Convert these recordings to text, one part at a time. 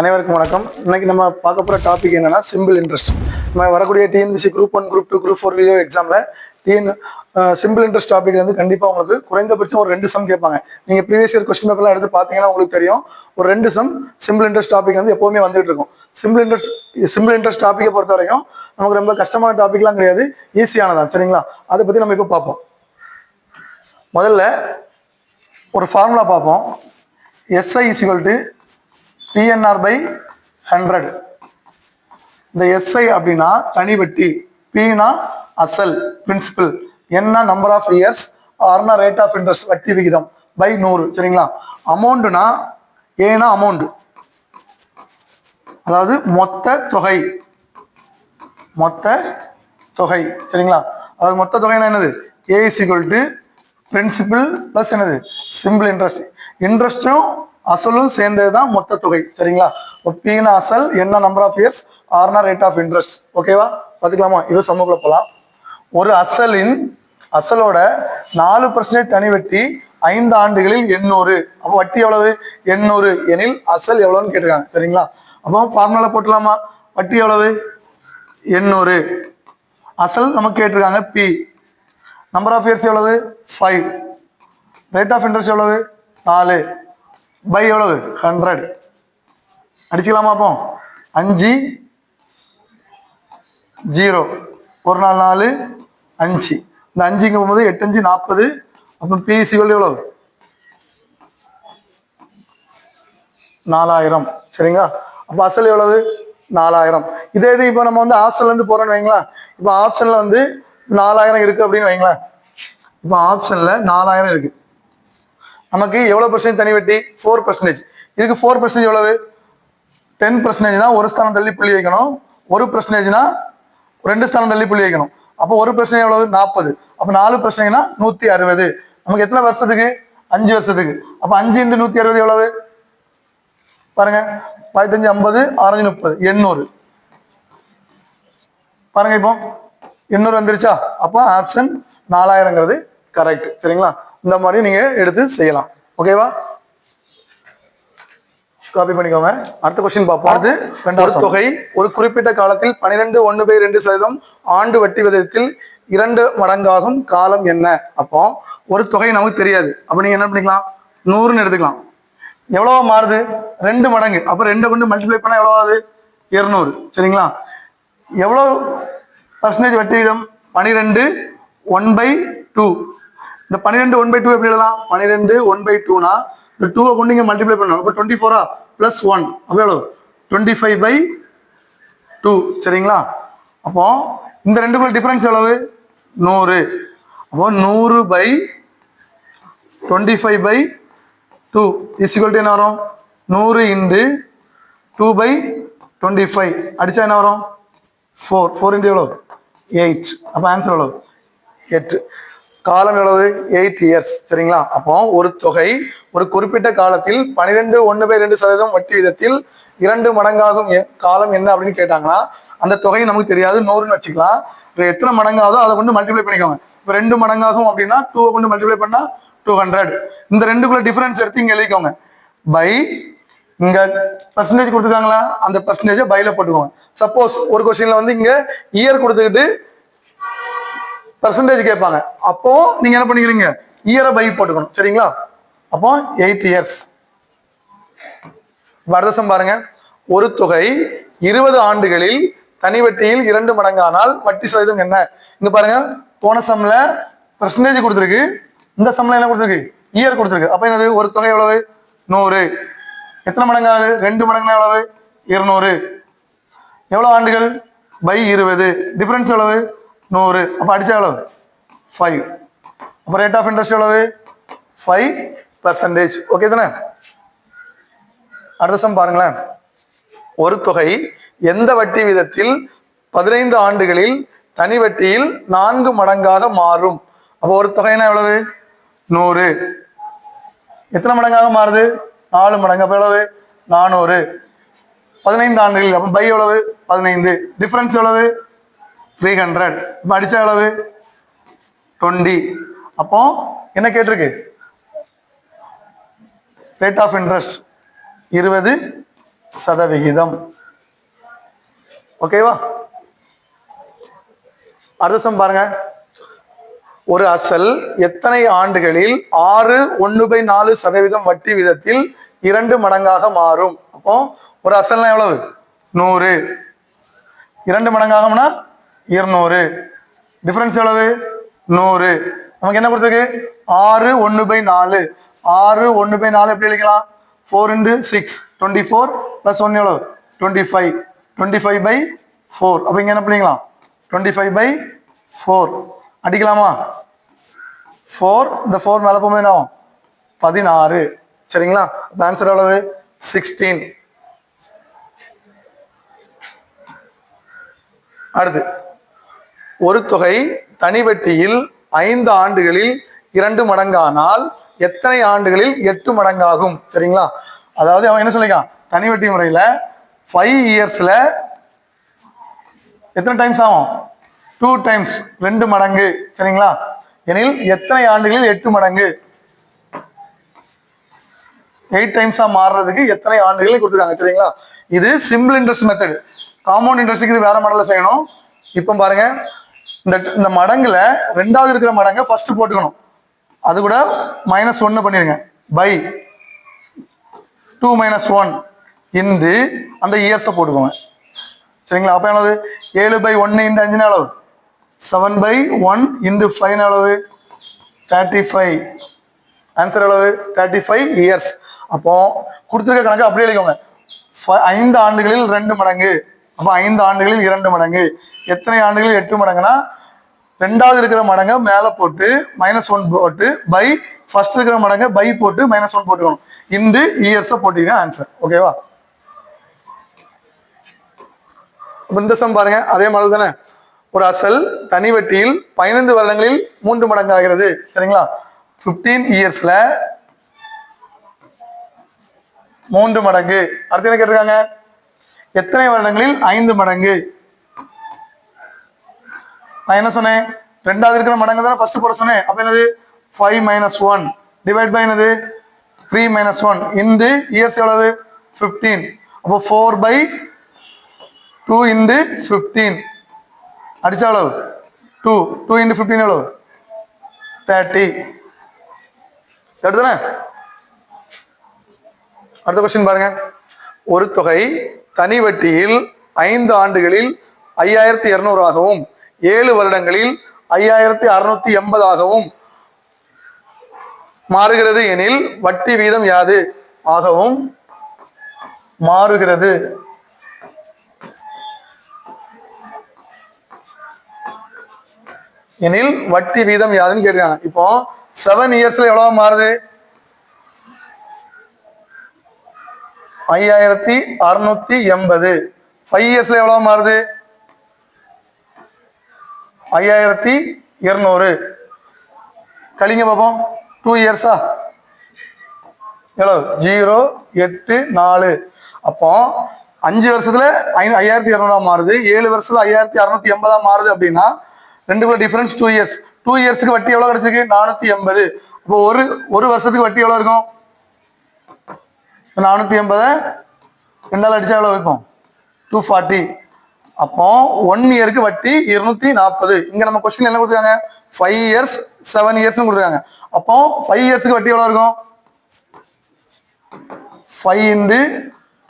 அனைவருக்கும் வணக்கம். இன்னைக்கு நம்ம பார்க்க போகிற டாபிக் என்னன்னா சிம்பிள் இன்ட்ரெஸ்ட் நம்ம வரக்கூடிய TNPSC group one group two group four video எக்ஸாமில் டிஎன் சிம்பிள் இன்ட்ரெஸ்ட் டாபிக் வந்து கண்டிப்பாக உங்களுக்கு குறைந்தபட்சம் ஒரு ரெண்டு சம் கேட்பாங்க. நீங்கள் ப்ரீவியஸ் இயர் கொஸ்டின் பேப்பர்லாம் எடுத்து பார்த்தீங்கன்னா உங்களுக்கு தெரியும். ஒரு ரெண்டு சம் சிம்பிள் இன்ட்ரெஸ்ட் டாபிக் வந்து எப்போவுமே வந்துட்டு இருக்கும். சிம்பிள் இன்ட்ரெஸ்ட் சிம்பிள் இன்ட்ரெஸ்ட் டாப்பிக்கை பொறுத்த வரைக்கும் நமக்கு ரொம்ப கஷ்டமான டாபிக்லாம் கிடையாது. ஈஸியானதான் சரிங்களா? அதை பற்றி நம்ம இப்போ பார்ப்போம். முதல்ல ஒரு ஃபார்முலா பார்ப்போம். SI is equal to PNR by hundred இந்த எஸ்ஐ அப்படின்னா தனி வட்டி பினா அசல் பிரின்சிபல் என்ன நம்பர் ஆஃப் இயர்ஸ் ஆர்னா ரேட் ஆஃப் இன்ட்ரெஸ்ட் வட்டி விகிதம் பை நூறு சரிங்களா? அமௌண்ட்னா ஏனா அமௌண்ட் அதாவது மொத்த தொகை மொத்த தொகை சரிங்களா? அதாவது மொத்த தொகைனா என்னது? A is equal to principal plus என்னது? சிம்பிள் இன்ட்ரெஸ்ட் இன்ட்ரெஸ்ட்டும் அசலும் சேர்ந்தது தான் மொத்த தொகை சரிங்களா? பீன அசல் என்ன நம்பர் ஆஃப் இயர்ஸ் ஆர்னா ரேட் ஆஃப் இன்ட்ரெஸ்ட் ஓகேவா பார்த்துக்கலாமா? இது சமூகத்தில் போகலாம் ஒரு அசலின் அசலோட நாலு பர்சன்டேஜ் தனி வட்டி ஐந்து ஆண்டுகளில் எண்ணூறு. அப்போ வட்டி எவ்வளவு? எண்ணூறு. எனில் அசல் எவ்வளவுன்னு கேட்டிருக்காங்க சரிங்களா? அப்போ ஃபார்முலா போட்டலாமா வட்டி எவ்வளவு? எண்ணூறு. அசல் நமக்கு கேட்டிருக்காங்க பி நம்பர் ஆஃப் இயர்ஸ் எவ்வளவு? ஃபைவ் ரேட் ஆஃப் இன்ட்ரெஸ்ட் எவ்வளவு? நாலு. பை எவ்வளவு? ஹண்ட்ரட் அடிச்சுக்கலாமா அப்போ? அஞ்சு ஜீரோ ஒரு நாள் நாலு அஞ்சு. இந்த அஞ்சுங்க போகும்போது எட்டு அஞ்சு நாற்பது அப்புறம் பிஎஸ்சி எவ்வளவு? நாலாயிரம். சரிங்களா? அப்போ அசல் எவ்வளவு? நாலாயிரம். இதே இது இப்போ நம்ம வந்து ஆப்ஷன்லேருந்து போகிறோன்னு வைங்களேன். இப்போ ஆப்ஷனில் வந்து நாலாயிரம் இருக்குது அப்படின்னு வைங்களேன். இப்போ ஆப்ஷனில் நாலாயிரம் இருக்குது நமக்கு எவ்வளவு பர்சன்டேஜ் தனி வட்டி? ஃபோர் பர்சன்டேஜ் இதுக்கு ஃபோர் பர்சன்டேஜ் எவ்வளவு? டென் பர்சன்டேஜ் தான் ஒரு ஸ்தானம் தள்ளி புள்ளி வைக்கணும். ஒரு பர்சன்டேஜ்னா ரெண்டு ஸ்தானம் தள்ளி புள்ளி வைக்கணும். அப்போ ஒரு பர்சன்டேஜ் எவ்வளவு? நாற்பது. அப்போ நாலு பர்சன்டேஜ்னா நூற்றி அறுபது. நமக்கு எத்தனை வருஷத்துக்கு? அஞ்சு வருஷத்துக்கு. அப்போ அஞ்சு இன்ட்டு நூற்றி அறுபது எவ்வளவு? பாருங்க. பதினஞ்சு ஐம்பது ஆறஞ்சு முப்பது. எண்ணூறு. பாருங்க இப்போ. எண்ணூறு வந்துருச்சா? அப்போ ஆப்ஷன் நாலாயிரங்கிறது கரெக்ட் சரிங்களா? இந்த மாதிரி நீங்க எடுத்து செய்யலாம். ஓகேவா காப்பி பண்ணிக்கோங்க. அடுத்த கொஸ்டின் பார்ப்போம். அடுத்து ரெண்டாவது தொகை ஒரு குறிப்பிட்ட காலத்தில் பன்னிரெண்டு ஒன்று பை ரெண்டு சதவீதம் ஆண்டு வட்டி விதத்தில் இரண்டு மடங்காகும் காலம் என்ன? அப்போ ஒரு தொகை நமக்கு தெரியாது. அப்போ நீங்க என்ன பண்ணிக்கலாம்? நூறுன்னு எடுத்துக்கலாம். எவ்வளவோ மாறுது? ரெண்டு மடங்கு. அப்போ ரெண்டை கொண்டு மல்டிப்ளை பண்ணால் எவ்வளோ ஆகுது? இருநூறு. சரிங்களா? எவ்வளோ பர்சன்டேஜ் வட்டி விகிதம்? பனிரெண்டு ஒன் பை டூ இந்த பன்னிரெண்டு ஒன் பை டூ எப்படி எழுதலாம்? பன்னிரெண்டு ஒன் பை டூனா இந்த டூவை கொண்டு இங்கே மல்டிப்ளை பண்ணணும். அப்போ டுவெண்ட்டி ஃபோரா ப்ளஸ் ஒன் அப்போ எவ்வளோ டுவெண்ட்டி ஃபைவ் பை டூ சரிங்களா? அப்போ இந்த ரெண்டுக்குள்ள டிஃப்ரென்ஸ் எவ்வளவு? நூறு. அப்போ நூறு by twenty five by two is equal என்ன வரும்? நூறு into two by twenty five அடித்தா என்ன வரும்? ஃபோர் ஃபோர் இன்டு எவ்வளோ எயிட் அப்போ ஆன்சர் எவ்வளோ எட்டு காலம் எவ்வளவு? எயிட் இயர்ஸ் சரிங்களா? அப்போ ஒரு தொகை ஒரு குறிப்பிட்ட காலத்தில் பனிரெண்டு ஒன்று பை ரெண்டு சதவீதம் வட்டி விதத்தில் இரண்டு மடங்காகும். எ- காலம் என்ன அப்படின்னு கேட்டாங்கன்னா அந்த தொகை நமக்கு தெரியாது. நூறுன்னு வச்சுக்கலாம். இப்போ எத்தனை மடங்காகுதோ அதை கொண்டு மல்டிப்ளை பண்ணிக்கோங்க. இப்போ ரெண்டு மடங்காகும் அப்படின்னா டூவை கொண்டு மல்டிப்ளை பண்ணா டூ ஹண்ட்ரட் இந்த ரெண்டுக்குள்ள டிஃபரன்ஸ் எடுத்து இங்கே எழுதிக்கோங்க. பை இங்க பர்சன்டேஜ் கொடுத்துருக்காங்களா? அந்த பர்சன்டேஜை பைல போட்டுக்கோங்க. சப்போஸ் ஒரு கொஸ்டின்ல வந்து இங்க இயர் கொடுத்துக்கிட்டு பர்சன்டேஜ் கேட்பாங்க. அப்போ நீங்க என்ன பண்ணிக்கிறீங்க? இயரை பை போட்டுக்கணும். சரிங்களா? அப்போ எயிட் இயர்ஸ் வரதசம் பாருங்க. ஒரு தொகை இருபது ஆண்டுகளில் தனி வட்டியில் இரண்டு மடங்கானால் வட்டி சதவீதம் என்ன? இங்க பாருங்க. போன சம்ல பர்சன்டேஜ் கொடுத்துருக்கு. இந்த சம்ல என்ன கொடுத்துருக்கு? இயர் கொடுத்துருக்கு. அப்ப என்னது? ஒரு தொகை எவ்வளவு? நூறு. எத்தனை மடங்காகுது ரெண்டு மடங்குனா எவ்வளவு? இருநூறு. எவ்வளவு ஆண்டுகள்? பை இருபது. டிஃபரன்ஸ் எவ்வளவு? நூறு அப்போ அடித்த எவ்வளவு ஃபைவ் அப்போ ரேட் ஆஃப் இன்ட்ரெஸ்ட் எவ்வளவு ஃபைவ் பர்சன்டேஜ் ஓகே தானே அடுத்த சம் பாருங்களேன் ஒரு தொகை எந்த வட்டி விதத்தில் பதினைந்து ஆண்டுகளில் தனி வட்டியில் நான்கு மடங்காக மாறும் அப்போ ஒரு தொகைனா எவ்வளவு நூறு எத்தனை மடங்காக மாறுது நாலு மடங்கு அப்போ எவ்வளவு நானூறு பதினைந்து ஆண்டுகளில் அப்போ பை எவ்வளவு பதினைந்து டிஃப்ரென்ஸ் எவ்வளவு த்ரீ ஹண்ட்ரட் இப்போ அடித்த எவ்வளவு டுவெண்ட்டி அப்போ என்ன கேட்டிருக்கு? ரேட் ஆஃப் இன்ட்ரெஸ்ட் இருபது சதவிகிதம். ஓகேவா அடுத்த சம் பாருங்க. ஒரு அசல் எத்தனை ஆண்டுகளில் ஆறு ஒன்று பை நாலு சதவீதம் வட்டி விதத்தில் இரண்டு மடங்காக மாறும்? அப்போ ஒரு அசல்னா எவ்வளவு? நூறு. இரண்டு மடங்காகும்னா இருநூறு. டிஃபரன்ஸ் எவ்வளவு? நூறு. நமக்கு என்ன கொடுத்துருக்கு? ஆறு ஒன்று பை நாலு. ஆறு ஒன்று பை நாலு எப்படி எழுதிக்கலாம்? Four into six twenty four plus ஒன்று எவ்வளோ twenty five twenty five by four அப்போ இங்கே என்ன பண்ணிக்கலாம்? டுவெண்ட்டி ஃபைவ் பை ஃபோர் அடிக்கலாமா? ஃபோர் இந்த ஃபோர் மேலே போகும்போது என்ன ஆகும்? பதினாறு. சரிங்களா? ஆன்சர் எவ்வளவு? சிக்ஸ்டீன் அடுத்து. ஒரு தொகை தனிவெட்டியில் ஐந்து ஆண்டுகளில் இரண்டு மடங்கானால் எத்தனை ஆண்டுகளில் எட்டு மடங்காகும்? சரிங்களா? அதாவது அவன் என்ன சொல்லிக்கான் தனிவெட்டி முறையில் ஃபைவ் இயர்ஸில் எத்தனை டைம்ஸ் ஆகும்? டூ டைம்ஸ் ரெண்டு மடங்கு. சரிங்களா? எனில் எத்தனை ஆண்டுகளில் எட்டு மடங்கு? எயிட் டைம்ஸாக மாறுறதுக்கு எத்தனை ஆண்டுகளையும் கொடுத்துருக்காங்க? சரிங்களா? இது சிம்பிள் இன்ட்ரெஸ்ட் மெத்தட் காம்பவுண்ட் இன்ட்ரெஸ்ட்டுக்கு இது வேறு மாடலில் செய்யணும். இப்போ பாருங்க. இந்த இந்த மடங்குல ரெண்டாவது இருக்கிற மடங்கை ஃபர்ஸ்ட் போட்டுக்கணும். அது கூட மைனஸ் ஒன்னு பண்ணிருங்க. பை டூ மைனஸ் ஒன் இன்று அந்த இயர்ஸை போட்டுக்கோங்க. சரிங்களா? அப்போ என்னது? ஏழு பை ஒன்று இன்டு அஞ்சுன்னு அளவு. Seven by one into five அளவு. தேர்ட்டி ஃபைவ் ஆன்சர் அளவு தேர்ட்டி ஃபைவ் இயர்ஸ் அப்போ கொடுத்துருக்க கணக்கு அப்படியே எழுதிக்கோங்க. ஐந்து ஆண்டுகளில் ரெண்டு மடங்கு. அப்போ ஐந்து ஆண்டுகளில் இரண்டு மடங்கு. எத்தனை ஆண்டுகளில் எட்டு மடங்குனா ரெண்டாவது இருக்கிற மடங்கை மேலே போட்டு மைனஸ் ஒன் போட்டு பை ஃபர்ஸ்ட் இருக்கிற மடங்கை பை போட்டு மைனஸ் ஒன் போட்டுக்கணும். இன்று இயர்ஸை போட்டீங்கன்னா ஆன்சர் ஓகேவா இந்த சம் பாருங்க. அதே மாதிரி தானே? ஒரு அசல் தனி வட்டியில் பதினைந்து வருடங்களில் மூன்று மடங்கு ஆகிறது. சரிங்களா? 15 இயர்ஸ்ல மூன்று மடங்கு. அடுத்து என்ன கேட்டிருக்காங்க? எத்தனை வருடங்களில் ஐந்து மடங்கு? நான் என்ன சொன்னேன்? ரெண்டாவது இருக்கிற மடங்கு தானே ஃபர்ஸ்ட் போட சொன்னேன். அப்போ என்னது? Five minus one divide by என்னது? த்ரீ மைனஸ் ஒன் இந்த இயர்ஸ் எவ்வளவு? ஃபிஃப்டீன் அப்போ four by two into fifteen அடிச்ச அளவு டூ டூ இன்டு ஃபிஃப்டீன் எவ்வளவு? தேர்ட்டி தானே அடுத்த கொஸ்டின் பாருங்க. ஒரு தொகை தனி வட்டியில் ஐந்து ஆண்டுகளில் ஐயாயிரத்தி இருநூறாகவும் ஏழு வருடங்களில் ஐயாயிரத்தி அறுநூத்தி எண்பதாகவும் மாறுகிறது எனில் வட்டி வீதம் யாது? ஆகவும் மாறுகிறது. எனில் வட்டி வீதம் யாதுன்னு கேட்டிருக்காங்க. இப்போ செவன் இயர்ஸ்ல எவ்வளவு மாறுது? ஐயாயிரத்தி அறுநூத்தி எண்பது. ஃபைவ் இயர்ஸ்ல எவ்வளவு மாறுது? ஐயாயிரத்தி இருநூறு. கழிங்க பார்ப்போம் டூ இயர்ஸா எவ்வளோ? ஜீரோ எட்டு நாலு. அப்போ அஞ்சு வருஷத்துல ஐ- ஐயாயிரத்தி இரநூறா மாறுது. ஏழு வருஷத்துல ஐயாயிரத்தி அறுநூத்தி எண்பதா மாறுது அப்படின்னா ரெண்டுக்குள்ள டிஃபரன்ஸ் டூ இயர்ஸ் டூ இயர்ஸ்க்கு வட்டி எவ்வளோ கிடைச்சிருக்கு? நானூற்றி எண்பது. அப்போ ஒரு ஒரு வருஷத்துக்கு வட்டி எவ்வளோ இருக்கும்? நானூற்றி எண்பதை ரெண்டால் அடித்தா எவ்வளோ வைப்போம் டூ ஃபார்ட்டி அப்போ ஒன் இயருக்கு வட்டி இருநூத்தி நாற்பது. இங்க நம்ம கொஸ்டின் என்ன கொடுத்துருக்காங்க? ஃபைவ் இயர்ஸ் செவன் இயர்ஸ் கொடுத்துருக்காங்க. அப்போ ஃபைவ் இயர்ஸ்க்கு வட்டி எவ்வளவு இருக்கும்? Five into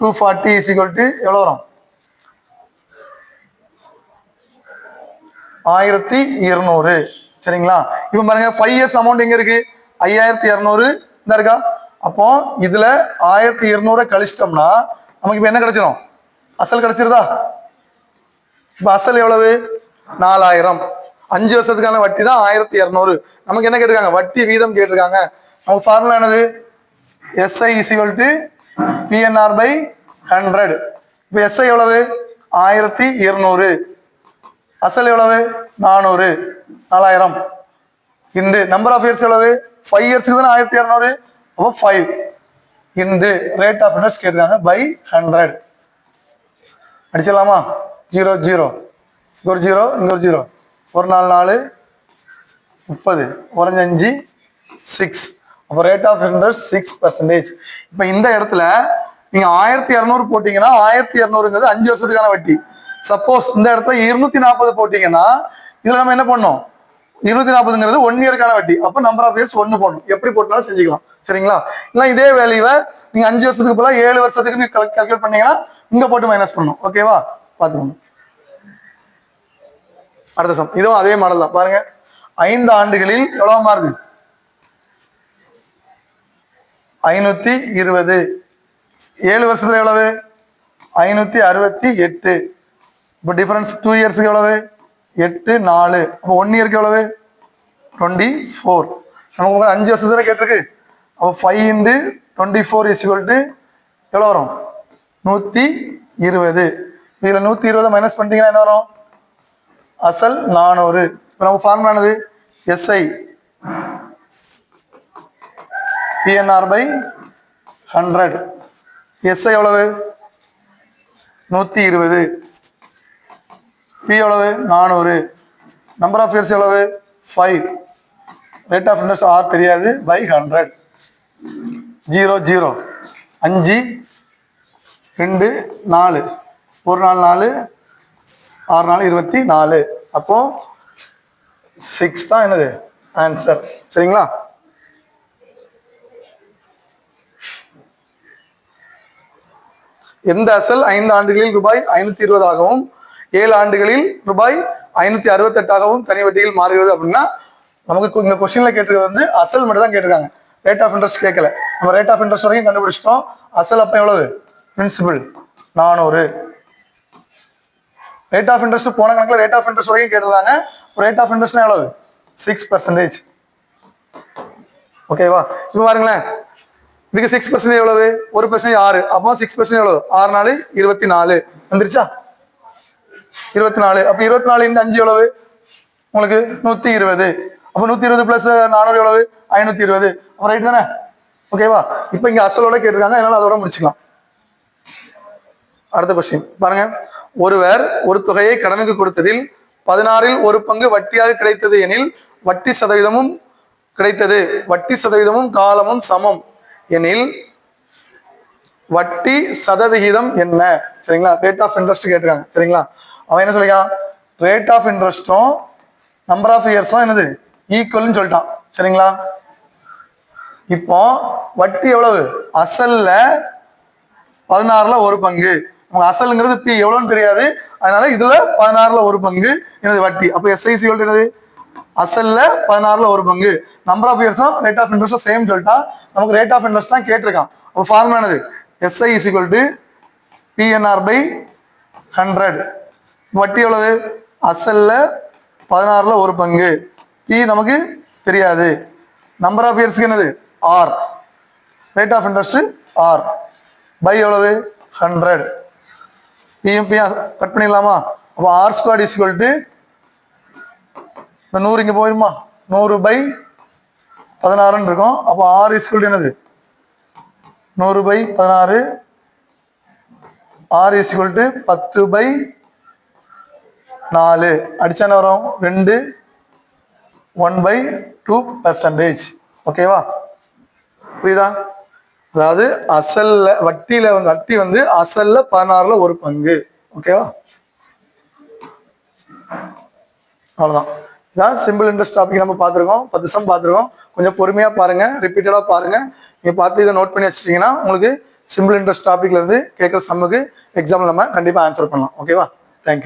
two forty is equal to எவ்வளோ வரும்? ஆயிரத்தி இருநூறு. சரிங்களா? இப்போ பாருங்க ஃபைவ் இயர்ஸ் அமௌண்ட் எங்க இருக்கு? ஐயாயிரத்தி இரநூறு. இந்த இருக்கா? அப்போ இதுல ஆயிரத்தி இருநூறு கழிச்சிட்டோம்னா நமக்கு இப்போ என்ன கிடைச்சிடும் அசல் கிடைச்சிருதா? இப்போ அசல் எவ்வளவு? நாலாயிரம். அஞ்சு வருஷத்துக்கான வட்டி தான் ஆயிரத்தி இரநூறு. நமக்கு என்ன கேட்டிருக்காங்க? வட்டி வீதம் கேட்டிருக்காங்க. நமக்கு ஃபார்முலா என்னது? SI is to PNR by hundred இப்போ எஸ்ஐ எவ்வளவு? ஆயிரத்தி இருநூறு. அசல் எவ்வளவு? நானூறு. நாலாயிரம். இன்று நம்பர் ஆஃப் இயர்ஸ் எவ்வளவு? ஃபைவ் இயர்ஸ்க்கு தானே ஆயிரத்தி இரநூறு? அப்போ ஃபைவ் இன்று ரேட் ஆஃப் இன்ட்ரெஸ்ட் கேட்டிருக்காங்க பை ஹண்ட்ரட் அடிச்சிடலாமா ஜீரோ ஜீரோ. ஒரு ஜீரோ இன்னொரு ஒரு ஜீரோ. ஒரு நாலு நாலு முப்பது. குறைஞ்ச அஞ்சு சிக்ஸ் அப்போ rate of interest six percentage இப்போ இந்த இடத்துல நீங்கள் ஆயிரத்தி இரநூறு போட்டிங்கன்னா ஆயிரத்தி இரநூறுங்கிறது அஞ்சு வருஷத்துக்கான வட்டி. சப்போஸ் இந்த இடத்துல இருநூத்தி நாற்பது போட்டிங்கன்னா இதில் நம்ம என்ன பண்ணோம் இருநூத்தி நாற்பதுங்கிறது ஒன் இயருக்கான வட்டி. அப்போ நம்பர் ஆஃப் இயர்ஸ் ஒன்று போடணும். எப்படி போட்டாலும் செஞ்சுக்கலாம். சரிங்களா? இல்லை இதே வேலையை நீங்கள் அஞ்சு வருஷத்துக்கு போல ஏழு வருஷத்துக்கு நீங்கள் கல்குலேட் பண்ணீங்கன்னா இங்கே போட்டு மைனஸ் பண்ணணும். ஓகேவா பார்த்துக்கோங்க அடுத்த சம் இதுவும் அதே மாடல் தான். பாருங்க ஐந்து ஆண்டுகளில் எவ்வளோ மாறுது? ஐநூற்றி இருபது. ஏழு வருஷத்தில் எவ்வளவு? ஐநூற்றி அறுபத்தி எட்டு. இப்போ டிஃப்ரென்ஸ் டூ இயர்ஸ்க்கு எவ்வளவு? எட்டு நாலு. அப்போ ஒன் இயருக்கு எவ்வளவு? டுவெண்ட்டி ஃபோர் நமக்கு ஒரு அஞ்சு வருஷத்துல கேட்டிருக்கு? அப்போ five into twenty four is to எவ்வளோ வரும்? நூற்றி இருபது. இதில் நூற்றி இருபது மைனஸ் பண்ணிட்டீங்கன்னா என்ன வரும்? அசல் நானூறு. இப்போ நம்ம ஃபார்முலா என்னது? SI PNR by hundred SI எவ்வளவு? நூற்றி இருபது. பி எவ்வளவு? நானூறு. நம்பர் ஆஃப் இயர்ஸ் எவ்வளவு? Five rate of interest R தெரியாது. பை ஹண்ட்ரட் ஜீரோ ஜீரோ அஞ்சு ரெண்டு நாலு. ஒரு நாள் நாலு ஆறு நாள் இருபத்தி நாலு. அப்போ சிக்ஸ் தான் என்னது? ஆன்சர் சரிங்களா? எந்த அசல் ஐந்து ஆண்டுகளில் ரூபாய் ஐநூத்தி இருபதாகவும் ஏழு ஆண்டுகளில் ரூபாய் ஐநூத்தி அறுபத்தெட்டாகவும் தனி வட்டியில் மாறுகிறது அப்படின்னா நமக்கு இந்த கொஸ்டின்ல கேட்டிருக்கிறது வந்து அசல் மட்டும் தான் கேட்டிருக்காங்க. ரேட் ஆஃப் இன்ட்ரெஸ்ட் கேட்கல. நம்ம ரேட் ஆஃப் இன்ட்ரெஸ்ட் வரைக்கும் கண்டுபிடிச்சிட்டோம். அசல் அப்ப எவ்வளவு? பிரின்சிபல் நானூறு. ரேட் ஆஃப் இன்ட்ரெஸ்ட் போன கணக்கில் ரேட் ஆஃப் இன்ட்ரெஸ்ட் வரைக்கும் கேட்டிருந்தாங்க. ரேட் ஆஃப் இன்ட்ரெஸ்ட்னா எவ்வளவு? சிக்ஸ் பர்சன்டேஜ் ஓகேவா இப்போ பாருங்களேன். இதுக்கு சிக்ஸ் பர்சன்டேஜ் எவ்வளவு? ஒரு பர்சன்டேஜ் ஆறு. அப்போ சிக்ஸ் பர்சன்டேஜ் எவ்வளவு? ஆறு நாலு இருபத்தி நாலு வந்துருச்சா? இருபத்தி நாலு அப்போ இருபத்தி நாலு இன்ட்டு அஞ்சு எவ்வளவு? உங்களுக்கு நூற்றி இருபது. அப்போ நூற்றி இருபது ப்ளஸ் நானூறு எவ்வளவு? ஐநூற்றி இருபது. அப்போ ரைட் தானே? ஓகேவா இப்போ இங்கே அசலோட கேட்டிருக்காங்க. அதனால அதோட முடிச்சுக்கலாம். அடுத்த கொஸ்டின் பாருங்க. ஒருவர் ஒரு தொகையை கடனுக்கு கொடுத்ததில் பதினாறில் ஒரு பங்கு வட்டியாக கிடைத்தது எனில் வட்டி சதவீதமும் கிடைத்தது. வட்டி சதவீதமும் காலமும் சமம் எனில் வட்டி சதவிகிதம் என்ன? சரிங்களா? ரேட் ஆஃப் இன்ட்ரெஸ்ட் கேட்டிருக்காங்க. சரிங்களா? அவன் என்ன சொல்லிக்கான் ரேட் ஆஃப் இன்ட்ரெஸ்டும் நம்பர் ஆஃப் இயர்ஸும் என்னது? ஈக்குவல்னு சொல்லிட்டான். சரிங்களா? இப்போ வட்டி எவ்வளவு? அசல்ல பதினாறுல ஒரு பங்கு. நமக்கு அசலுங்கிறது பி எவ்வளோன்னு தெரியாது. அதனால இதுல பதினாறுல ஒரு பங்கு. என்னது வட்டி. அப்போ எஸ்ஐசி என்னது? அசல்ல பதினாறுல ஒரு பங்கு. நம்பர் ஆஃப் இயர்ஸும் ரேட் ஆஃப் இன்ட்ரெஸ்டும் சேம் சொல்லிட்டா நமக்கு ரேட் ஆஃப் இன்ட்ரெஸ்ட் தான் கேட்டிருக்கான். அப்போ ஃபார்முலா என்னது? SI is equal to PNR by hundred வட்டி எவ்வளவு? அசல்ல பதினாறுல ஒரு பங்கு. பி நமக்கு தெரியாது. நம்பர் ஆஃப் இயர்ஸ்க்கு என்னது? R rate of interest R by எவ்வளவு? ஹண்ட்ரட் பிஎம்பி கட் பண்ணிடலாமா? அப்போ ஆர் ஸ்கொயர் இஸ் டு இந்த நூறு இங்கே போயிருமா? நூறு பை பதினாறுன்னு இருக்கும். அப்போ ஆர் இஸ் என்னது? நூறு பை பதினாறு. ஆர் இஸ்குவல் டு பத்து பை நாலு. அடிச்சா என்ன வரும்? ரெண்டு. ஒன் பை டூ பர்சன்டேஜ் ஓகேவா புரியுதா? அதாவது அசல்ல வட்டியில வந்து வட்டி வந்து அசல்ல பதினாறுல ஒரு பங்கு. ஓகேவா அவ்வளவுதான். இதான் சிம்பிள் இன்ட்ரெஸ்ட் டாபிக் நம்ம பார்த்துருக்கோம். பத்து சம் பார்த்துருக்கோம். கொஞ்சம் பொறுமையா பாருங்க. ரிப்பீட்டடா பாருங்க. நீங்க பார்த்து இதை நோட் பண்ணி வச்சிட்டீங்கன்னா உங்களுக்கு சிம்பிள் இன்ட்ரெஸ்ட் டாபிக்ல இருந்து கேட்குற சம்முக்கு எக்ஸாமில் நம்ம கண்டிப்பா ஆன்சர் பண்ணலாம். ஓகேவா